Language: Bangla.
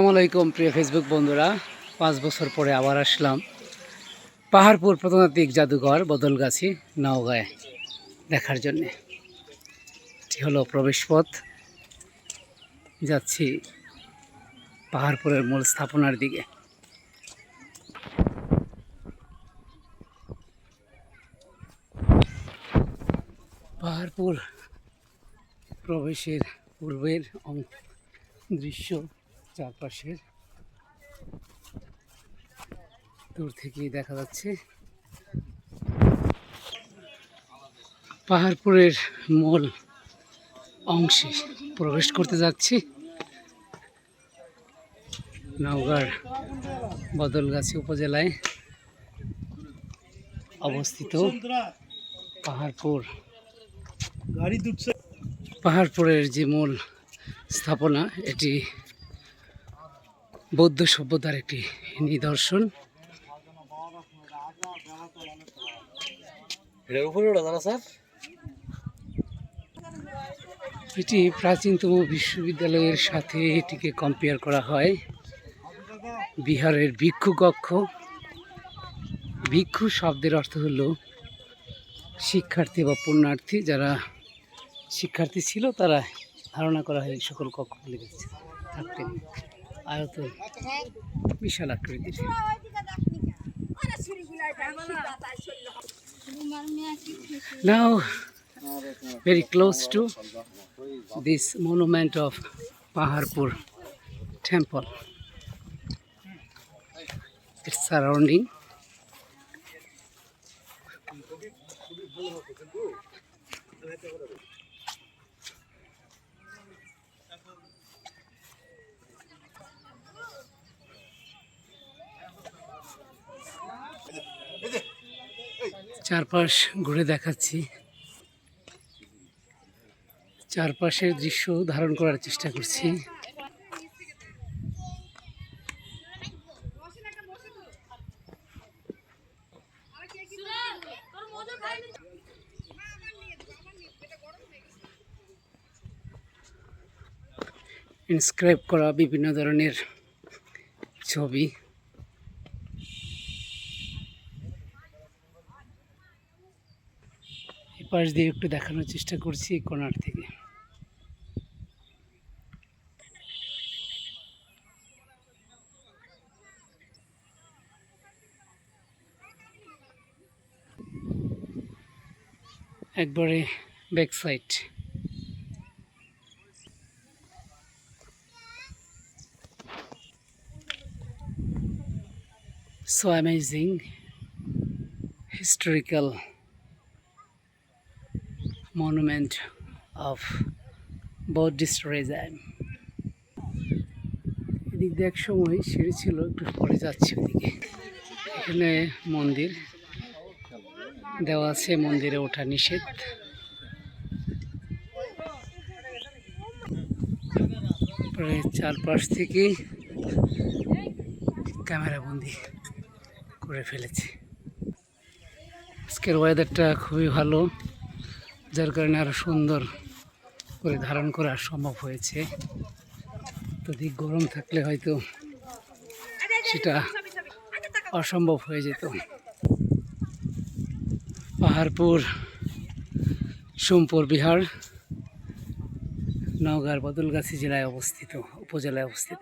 আসসালামু আলাইকুম, প্রিয় ফেসবুক বন্ধুরা। পাঁচ বছর পরে আবার আসলাম। পাহাড়পুর প্রত্নতাত্ত্বিক জাদুঘর, বদলগাছি, নওগাঁয় দেখার জন্যে। এটি হলো প্রবেশপথ। যাচ্ছি পাহাড়পুরের মূল স্থাপনার দিকে। পাহাড়পুর প্রবেশের পূর্বের দৃশ্য চারপাশের দূর থেকেই দেখা যাচ্ছে পাহাড়পুরের মূল অংশে প্রবেশ করতে যাচ্ছি। নওগাঁর বদলগাছি উপজেলায় অবস্থিত পাহাড়পুর। গাড়ি পাহাড়পুরের যে মূল স্থাপনা এটি বৌদ্ধ সভ্যতার একটি নিদর্শন। এটি প্রাচীনতম বিশ্ববিদ্যালয়ের সাথে এটিকে কম্পেয়ার করা হয়। বিহারের ভিক্ষু কক্ষ। ভিক্ষু শব্দের অর্থ হলো শিক্ষার্থী বা পুণ্যার্থী যারা শিক্ষার্থী ছিল তারা ধারণা করা হয় এই সকল কক্ষগুলি থাকতেন। আয়তন বিশাল আকৃতির Now, very close to this monument of Paharpur temple. Its surrounding. চারপাশ ঘুরে দেখাচ্ছি। চারপাশের দৃশ্য ধারণ করার চেষ্টা করছি। ইনস্ক্রাইব করা বিভিন্ন ধরনের ছবি। পাশ দিয়ে একটু দেখানোর চেষ্টা করছি এই কোনার থেকে। একবারে back side so amazing, historical monument of Buddhist regime. এদিক দিয়ে এক সময় সিঁড়ি ছিল, একটু পরে যাচ্ছি ওদিকে। এখানে মন্দির, দেওয়া আছে মন্দিরে ওঠা নিষেধ। পরে চারপাশ থেকে ক্যামেরা বন্দি করে ফেলেছি। আজকের ওয়েদারটা খুবই ভালো। যার কারণে আরও সুন্দর করে ধারণ করা সম্ভব হয়েছে। অধিক গরম থাকলে হয়তো সেটা অসম্ভব হয়ে যেত। পাহাড়পুর, সোমপুর, বিহার, নওগাঁর বদলগাছি জেলায় অবস্থিত, উপজেলায় অবস্থিত।